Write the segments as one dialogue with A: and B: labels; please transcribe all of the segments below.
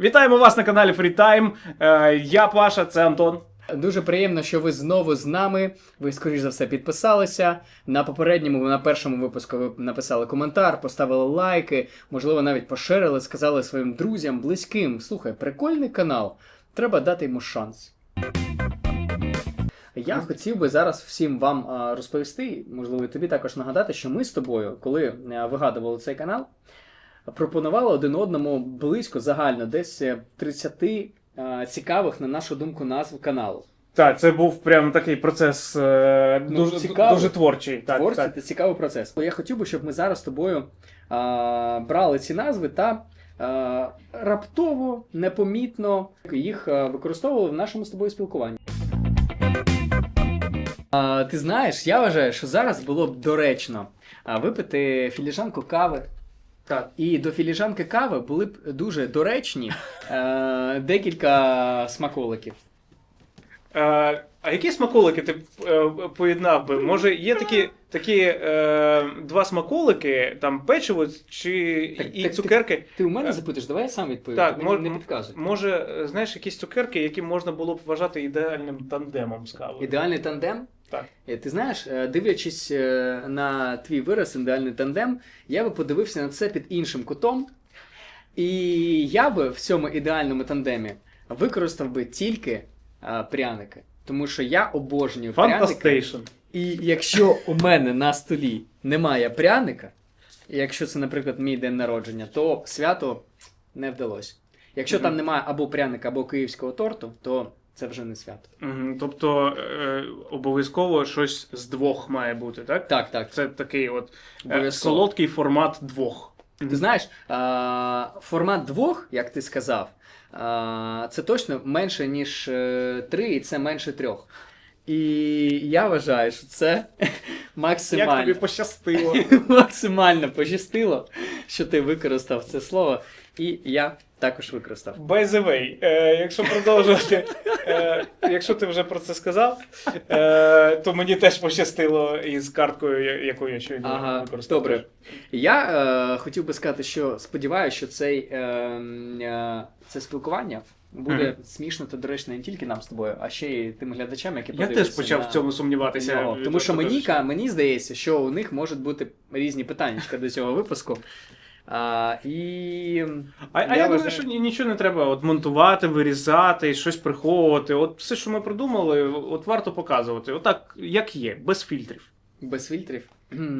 A: Вітаємо вас на каналі Freetime. Е, Я Паша, це Антон.
B: Дуже приємно, що ви знову з нами. Ви, скоріш за все, підписалися. На попередньому, на першому випуску ви написали коментар, поставили лайки, можливо, навіть поширили, сказали своїм друзям, близьким. Слухай, прикольний канал. Треба дати йому шанс. Я хотів би зараз всім вам а, розповісти, можливо, і тобі також нагадати, що ми з тобою, коли вигадували цей канал, пропонували один одному близько загально десь е, 30 а, цікавих, на нашу думку, назв каналу.
A: Так, це був прям такий процес е,
B: Ну,
A: дуже, дуже творчий. Так,
B: Творчий
A: так.
B: та цікавий процес. Я хотів би, щоб ми зараз з тобою а, брали ці назви та а, раптово, непомітно їх використовували в нашому з тобою спілкуванні. А, ти знаєш, я вважаю, що зараз було б доречно випити філіжанку кави.
A: Так.
B: І до філіжанки кави були б дуже доречні е, декілька смаколиків.
A: Е, а які смаколики ти е, поєднав би? Може, є такі, такі е, два смаколики, там печиво чи
B: Так,
A: і
B: так,
A: цукерки?
B: Ти у мене запитаєш, давай я сам відповім.
A: Так, мож-
B: не підказуй.
A: Може, е, знаєш, якісь цукерки, які можна було б вважати ідеальним тандемом з кавою?
B: Ідеальний тандем?
A: Так.
B: Е, Ти знаєш, е, дивлячись е, на твій вираз, ідеальний тандем, я би подивився на це під іншим кутом. І я би в цьому ідеальному тандемі використав би тільки пряники. Тому що я обожнюю пряники.
A: Фантастейшн.
B: І якщо у мене на столі немає пряника, якщо це, наприклад, мій день народження, то свято не вдалося. Якщо там немає або пряника, або київського торту, то це вже не свято.
A: Мгм, Тобто е, обов'язково щось з двох має бути, так?
B: Так, так.
A: Це такий от е, солодкий формат двох.
B: Ти знаєш, а, формат двох, як ти сказав, а, це точно менше, ніж е, три, і це менше трьох. І я вважаю, що це
A: Як тобі пощастило.
B: максимально пощастило, що ти використав це слово, і я також використав.
A: By the way, е, якщо продовжувати, е, якщо ти вже про це сказав, е, то мені теж пощастило із карткою, я- яку я щойно
B: Ага,
A: використав.
B: добре. Я е, хотів би сказати, що сподіваюся, що цей, е, м, е, це спілкування буде
A: Мгм.
B: смішно та доречно не тільки нам з тобою, а ще й тим глядачам, які
A: Я
B: подивляться
A: теж почав
B: на...
A: в цьому сумніватися.
B: нього. Тому що мені, ка- мені здається, що у них можуть бути різні питання до цього випуску. А, і...
A: А, а я,
B: Я
A: думаю,
B: вважаю-
A: що нічого не треба от монтувати, вирізати, щось приховувати. От все, що ми придумали, от варто показувати. Отак, як є, без фільтрів.
B: Без фільтрів.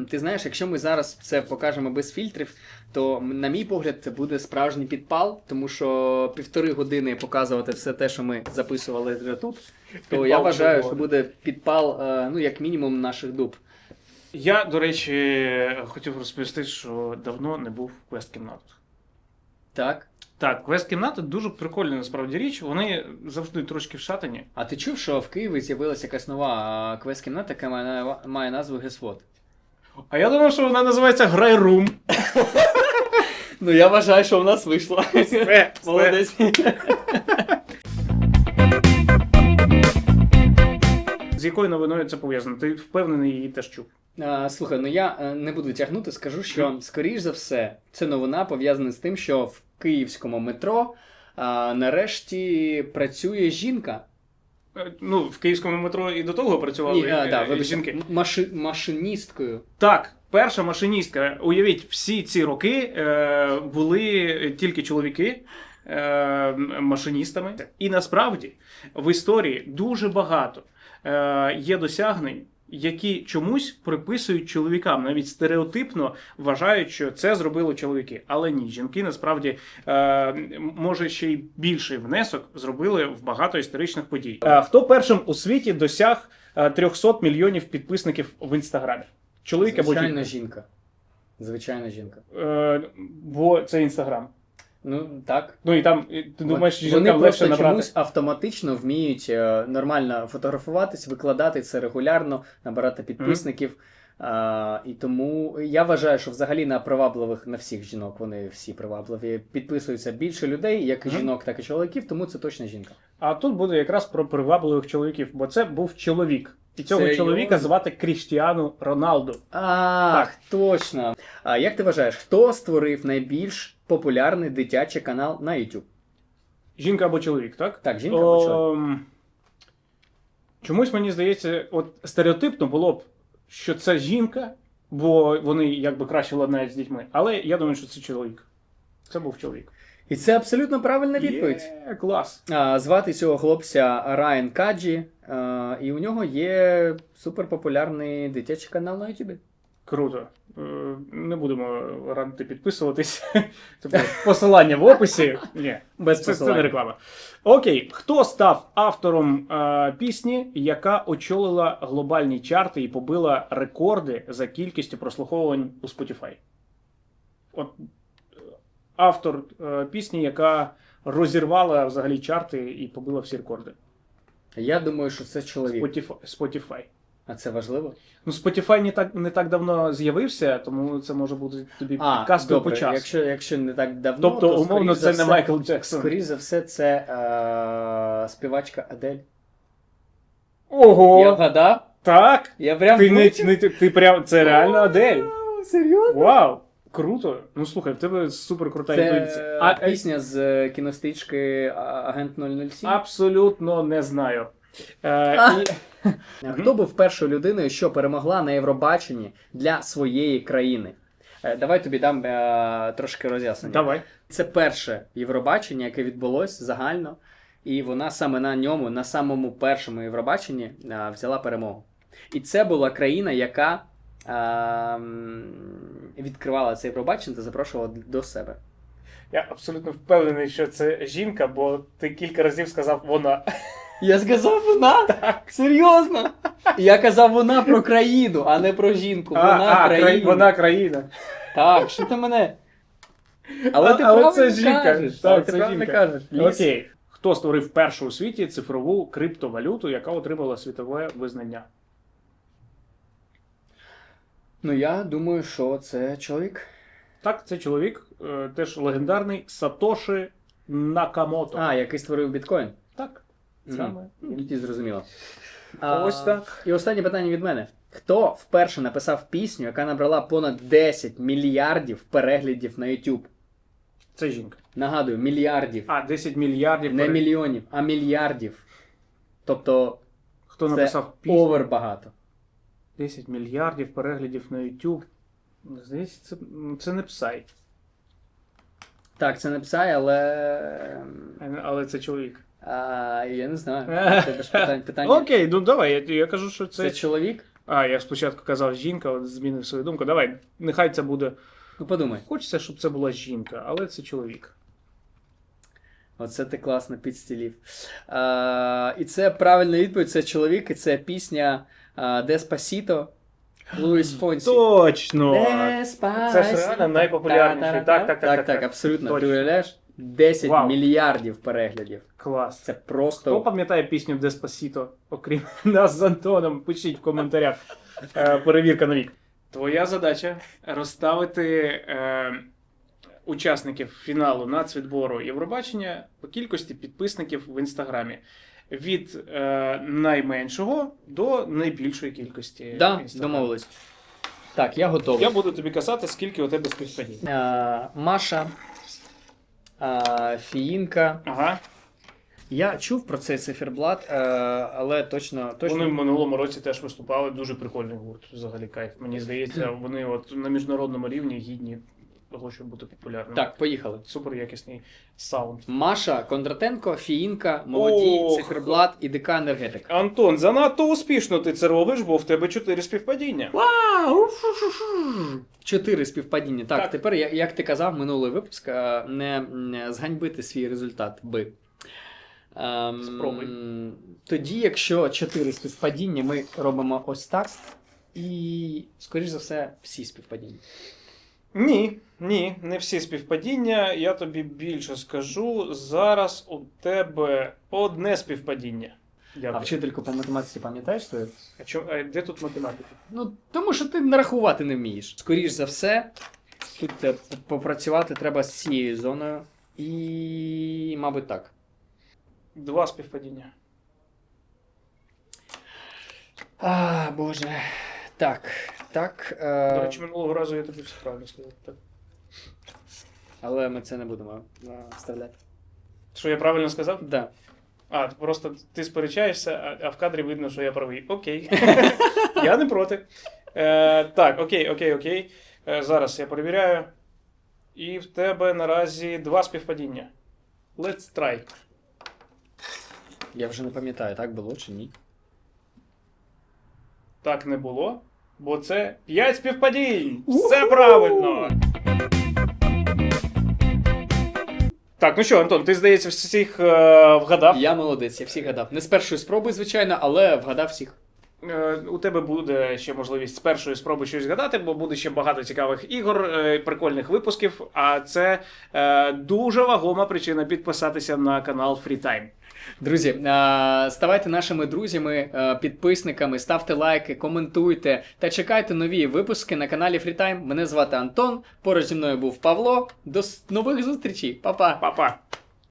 B: Ти знаєш, якщо ми зараз це покажемо без фільтрів, то на мій погляд це буде справжній підпал, тому що півтори години показувати все те, що ми записували тут, то
A: Підпал
B: я вважаю, що буде підпал, е, ну як мінімум, наших дуб.
A: Я, до речі, хотів розповісти, що давно не був в квест-кімнатах.
B: Так.
A: Так, квест-кімнати дуже прикольна насправді річ. Вони завжди трошки вшатані.
B: А ти чув, що в Києві з'явилася якась нова квест-кімната, яка має, має назву Гесвот?
A: А я думав, що вона називається Грайрум.
B: Ну я вважаю, що в нас вийшло. Молодець.
A: Якою новиною це пов'язано? Ти впевнений її теж чув.
B: А, слухай, ну я е, не буду тягнути, скажу, що скоріш за все, це новина пов'язана з тим, що в київському метро а, нарешті працює жінка.
A: Е, Ну, в київському метро і до того працювали
B: Ні, а,
A: е,
B: да, вибач,
A: жінки.
B: маши, машиністкою.
A: Так, перша машиністка. Уявіть, всі ці роки е, були тільки чоловіки. е, Машиністами, і насправді в історії дуже багато е, є досягнень, які чомусь приписують чоловікам, навіть стереотипно вважають, що це зробили чоловіки. Але ні, жінки насправді е, може ще й більший внесок зробили в багато історичних подій. Е, хто першим у світі досяг е, 300 мільйонів підписників в інстаграмі? Чоловік або
B: Звичайна
A: жінка?
B: жінка. Звичайна жінка.
A: Е, бо це інстаграм.
B: Ну так.
A: Ну і там ти думаєш,
B: Вони
A: жінкам
B: просто
A: набрати.
B: чомусь автоматично вміють е, нормально фотографуватись, викладати це регулярно, набирати підписників. А, і тому я вважаю, що взагалі на привабливих на всіх жінок вони всі привабливі. Підписуються більше людей, як
A: Мгм.
B: жінок, так і чоловіків, тому це точно жінка.
A: А тут буде якраз про привабливих чоловіків, бо це був чоловік. І цього
B: Серйозно?
A: чоловіка звати Кріштіану Роналду.
B: Ах, точно. А як ти вважаєш, хто створив найбільш популярний дитячий канал на YouTube?
A: Жінка або чоловік, так?
B: Так, жінка або чоловік.
A: Ем, Чомусь мені здається, от стереотипно було б, що це жінка, бо вони якби краще ладнають з дітьми. Але я думаю, що це чоловік. Це був чоловік.
B: І це абсолютно правильна відповідь.
A: Є, клас.
B: А, Звати цього хлопця Райан Каджі, а, і у нього є суперпопулярний дитячий канал на Ютубі.
A: Круто. Е, Не будемо радити підписуватись. Тобто посилання в описі. Ні,
B: Без
A: це, це не реклама. Окей, хто став автором е, пісні, яка очолила глобальні чарти і побила рекорди за кількістю прослуховувань у Spotify? От е, автор е, пісні, яка розірвала взагалі чарти і побила всі рекорди.
B: Я думаю, що це чоловік.
A: Spotify. Spotify.
B: А це важливо?
A: Ну, Spotify не так, не так давно з'явився, тому це може бути тобі
B: А,
A: підказкою
B: добре,
A: по часу.
B: Якщо, якщо не так давно,
A: Тобто,
B: то,
A: умовно, це
B: за
A: не
B: все-
A: Майкл Джексон.
B: Скоріше за все, це е, співачка Адель.
A: Ого!
B: Я вгадав?
A: Так?
B: Я прям
A: Ти, не, не, ти, ти прям. Це реально Адель.
B: Вау, Серйозно?
A: Вау! Круто. Ну слухай, в тебе супер крута
B: Це
A: інтуїція. А, е,
B: пісня з е, кінострічки Агент 007.
A: абсолютно не знаю. Е, і,
B: Хто був першою людиною, що перемогла на Євробаченні для своєї країни? Е, Давай тобі дам е, трошки роз'яснення.
A: давай.
B: Це перше Євробачення, яке відбулось загально, і вона саме на ньому, на самому першому Євробаченні, е, взяла перемогу. І це була країна, яка е, відкривала це Євробачення та запрошувала до себе.
A: Я абсолютно впевнений, що це жінка, бо ти кілька разів сказав вона.
B: Я сказав вона? Так. Серйозно? Я казав вона про країну, а не про жінку. Вона
A: а, а,
B: країна.
A: краї- вона країна.
B: Так, що ти мене? Але ти
A: Але
B: правильно
A: це жінка.
B: кажеш.
A: Так,
B: ти
A: це
B: правильно
A: жінка.
B: кажеш. Ліс.
A: Окей. Хто створив першу у світі цифрову криптовалюту, яка отримала світове визнання?
B: Ну я думаю, що це чоловік.
A: Так, це чоловік, е, теж легендарний Сатоші Накамото.
B: А, який створив біткоін.
A: Саме.
B: Ну, Тоді зрозуміло.
A: Ось так.
B: І останнє питання від мене. Хто вперше написав пісню, яка набрала понад 10 мільярдів переглядів на YouTube?
A: Це жінка.
B: Нагадую, мільярдів.
A: А, 10 мільярдів.
B: Не
A: пере-
B: мільйонів, а мільярдів. Тобто
A: Хто
B: це
A: написав пісню?
B: овер багато.
A: 10 мільярдів переглядів на YouTube. Здається, це, це не псай,
B: Так, це не псай, але. ем,
A: але це чоловік.
B: А, я не знаю. Це ж питання. питання.
A: Окей, ну давай, я, я кажу, що це.
B: Це чоловік?
A: А, я спочатку казав жінка, от змінив свою думку. Давай, нехай це буде.
B: Ну подумай.
A: Хочеться, щоб це була жінка, але це чоловік.
B: Оце ти класно підстілів. А, і це правильна відповідь, це чоловік, і це пісня Деспасіто Луїс Фонсі.
A: Точно!
B: Деспасіто.
A: Це ж реально найпопулярніший. Так, так, так,
B: Так, так, абсолютно. Ти уявляєш? 10
A: Вау.
B: мільярдів переглядів.
A: Клас.
B: Це просто.
A: Хто пам'ятає пісню Деспасіто, окрім нас з Антоном? Пишіть в коментарях. Е, перевірка на вік. Твоя задача розставити е, учасників фіналу нацвідбору Євробачення по кількості підписників в інстаграмі. Від е, найменшого до найбільшої кількості.
B: Да, домовились. Так, я готовий.
A: Я буду тобі казати, скільки у тебе співпадінь.
B: Е, Маша, е, Фіїнка.
A: Ага.
B: Я чув про цей циферблат, е, але точно, точно
A: Вони в минулому році теж виступали. Дуже прикольний гурт. Взагалі кайф. Мені здається, вони от на міжнародному рівні гідні того, щоб бути популярними.
B: Так, поїхали.
A: Супер якісний саунд.
B: Маша, Кондратенко, Фіїнка, молоді, циферблат і ДК енергетик.
A: Антон, занадто успішно ти це робиш, бо в тебе чотири співпадіння.
B: Вау! Чотири співпадіння. Так,
A: Так.
B: тепер, як ти казав, минулий випуск, е, не, не зганьбити свій результат би. Ем,
A: Спробуй.
B: Тоді, якщо чотири співпадіння, ми робимо ось так. І, скоріш за все, всі співпадіння.
A: Ні, ні, не всі співпадіння. Я тобі більше скажу. Зараз у тебе одне співпадіння.
B: А
A: Дякую.
B: вчительку по математиці пам'ятаєш твою?
A: А чо- а де тут математика?
B: Ну, тому що ти нарахувати не вмієш. Скоріш за все, тут е, п- попрацювати треба з цією зоною. І, мабуть, так.
A: Два співпадіння.
B: А, Боже. Так, так. Е...
A: До речі, минулого разу я тобі все правильно сказав. Так.
B: Але ми це не будемо е, вставляти.
A: Що я правильно сказав?
B: Да.
A: А, просто ти сперечаєшся, а, а в кадрі видно, що я правий. Окей. я не проти. Е, так, окей, окей, окей. Е, зараз я перевіряю. І в тебе наразі два співпадіння. Let's try.
B: Я вже не пам'ятаю, так було чи ні.
A: Так не було, бо це 5 співпадінь. Все правильно. Так, ну що, Антон, ти, здається, всіх е, вгадав.
B: Я молодець, я всіх гадав. Не з першої спроби, звичайно, але вгадав всіх.
A: Е, У тебе буде ще можливість з першої спроби щось згадати, бо буде ще багато цікавих ігор, е, прикольних випусків. А це е, дуже вагома причина підписатися на канал FreeTime.
B: Друзі, ставайте нашими друзями, підписниками, ставте лайки, коментуйте та чекайте нові випуски на каналі FreeTime. Мене звати Антон. Поруч зі мною був Павло. До нових зустрічей. Па-па!
A: Па-па!